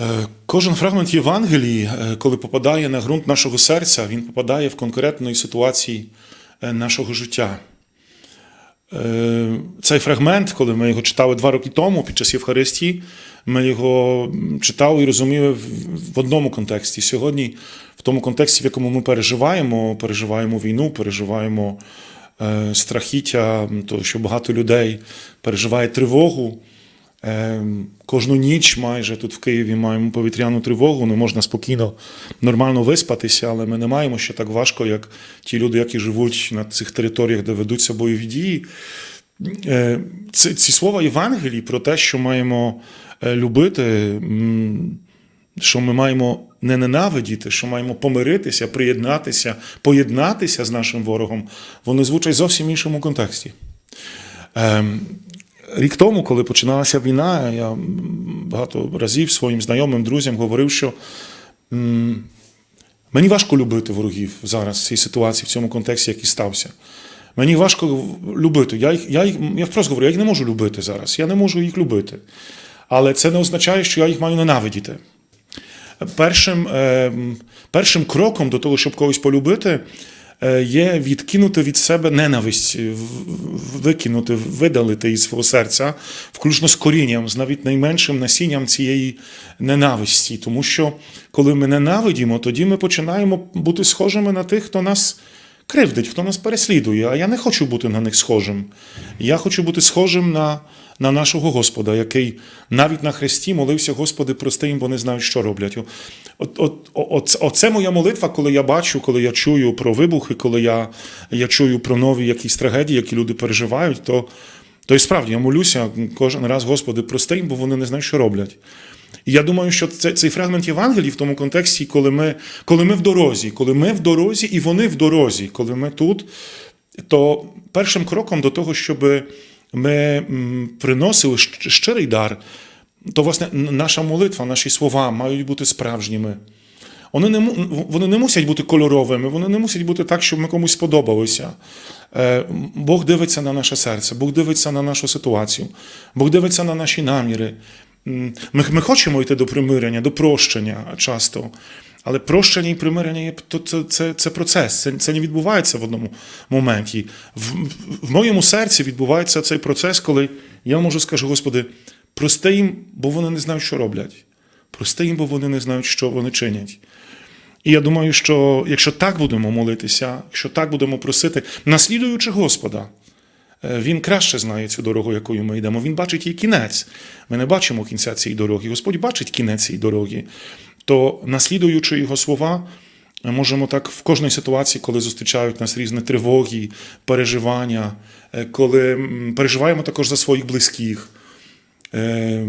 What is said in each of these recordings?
Е, Кожен фрагмент Євангелії, е, коли попадає на ґрунт нашого серця, він попадає в конкретної ситуації е, нашого життя. Цей фрагмент, коли ми його читали два роки тому під час Євхаристії, ми його читали і розуміли в- одному контексті. Сьогодні, в тому контексті, в якому ми переживаємо, переживаємо війну, переживаємо страхіття, м, то що багато людей переживає тривогу. Е, Кожну ніч майже тут в Києві маємо повітряну тривогу, не можна спокійно, нормально виспатися, але ми не маємо ще так важко, як ті люди, які живуть на цих територіях, де ведуться бойові дії. Е, Ці, ці слова Євангелії про те, що маємо е, любити, що ми маємо не ненавидіти, що маємо помиритися, приєднатися, поєднатися з нашим ворогом, вони звучать зовсім іншому контексті. Рік тому, коли починалася війна, я багато разів своїм знайомим, друзям говорив, що мені важко любити ворогів зараз в цій ситуації, в цьому контексті, який стався. Мені важко любити. Я, їх, я, їх, я просто говорю, я їх не можу любити зараз. Я не можу їх любити. Але це не означає, що я їх маю ненавидіти. Першим, е, першим кроком до того, щоб когось полюбити, є відкинути від себе ненависть, викинути, видалити із свого серця, включно з корінням, з навіть найменшим насінням цієї ненависті. Тому що коли ми ненавидімо, тоді ми починаємо бути схожими на тих, хто нас кривдить, хто нас переслідує. А я не хочу бути на них схожим. Я хочу бути схожим на, на нашого Господа, який навіть на хресті молився, Господи, прости їм, бо не знають, що роблять. От, от, от, оце моя молитва, коли я бачу, коли я чую про вибухи, коли я, я чую про нові якісь трагедії, які люди переживають, то, то і справді я молюся кожен раз, Господи, прости їм, бо вони не знають, що роблять. І я думаю, що це, цей фрагмент Євангелії в тому контексті, коли ми, коли ми в дорозі, коли ми в дорозі і вони в дорозі, коли ми тут, то першим кроком до того, щоб ми приносили щирий дар, то власне наша молитва, наші слова мають бути справжніми. Вони не, вони не мусять бути кольоровими, вони не мусять бути так, щоб ми комусь сподобалися. Е, Бог дивиться на наше серце, Бог дивиться на нашу ситуацію, Бог дивиться на наші наміри. Ми, ми хочемо йти до примирення, до прощення часто. Але прощення і примирення є то це, це, це процес, це, це не відбувається в одному моменті. В, в моєму серці відбувається цей процес, коли я можу скажу, Господи, прости їм, бо вони не знають, що роблять. Прости їм, бо вони не знають, що вони чинять. І я думаю, що якщо так будемо молитися, якщо так будемо просити, наслідуючи Господа, е, він краще знає цю дорогу, якою ми йдемо. Він бачить її кінець. Ми не бачимо кінця цієї дороги. Господь бачить кінець цієї дороги. То, наслідуючи його слова, ми можемо так в кожній ситуації, коли зустрічають нас різні тривоги, переживання, е, коли переживаємо також за своїх близьких. е,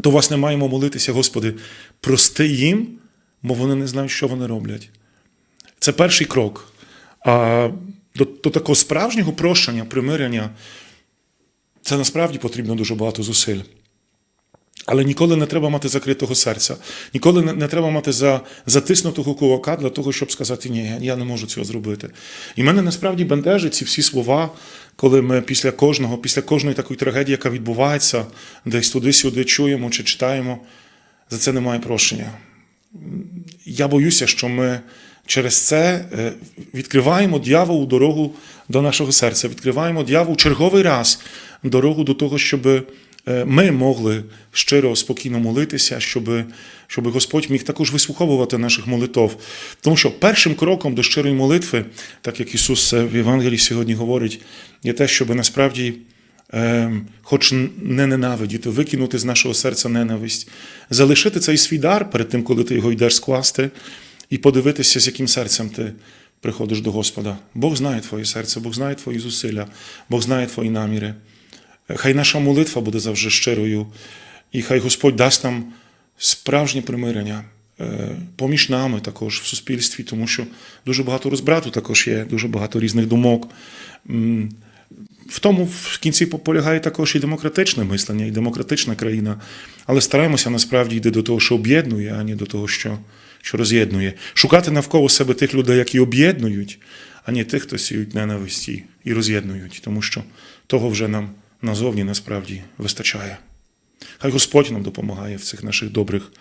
то власне маємо молитися, Господи, прости їм, бо вони не знають, що вони роблять. Це перший крок. А до, до такого справжнього прощення, примирення, це насправді потрібно дуже багато зусиль. Але ніколи не треба мати закритого серця, ніколи не, треба мати за, затиснутого кулака для того, щоб сказати, ні, я, не можу цього зробити. І мене насправді бентежить ці всі слова, коли ми після кожного, після кожної такої трагедії, яка відбувається, десь туди-сюди чуємо чи читаємо, за це немає прощення. Я боюся, що ми через це е, відкриваємо дьяволу дорогу до нашого серця, відкриваємо дьяволу черговий раз дорогу до того, щоб е, ми могли щиро, спокійно молитися, щоб, щоб Господь міг також вислуховувати наших молитов. Тому що першим кроком до щирої молитви, так як Ісус в Євангелії сьогодні говорить, є те, щоб насправді е, хоч не ненавидіти, викинути з нашого серця ненависть, залишити цей свій дар перед тим, коли ти його йдеш скласти, і подивитися, з яким серцем ти приходиш до Господа. Бог знає твоє серце, Бог знає твої зусилля, Бог знає твої наміри. Хай наша молитва буде завжди щирою, і хай Господь дасть нам справжнє примирення е, поміж нами також в суспільстві, тому що дуже багато розбрату також є, дуже багато різних думок. В тому в кінці полягає також і демократичне мислення, і демократична країна. Але стараємося насправді йти до того, що об'єднує, а не до того, що, що роз'єднує. Шукати навколо себе тих людей, які об'єднують, а не тих, хто сіють ненависті і роз'єднують, тому що того вже нам назовні насправді вистачає. Хай Господь нам допомагає в цих наших добрих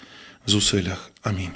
зусиллях. Амінь.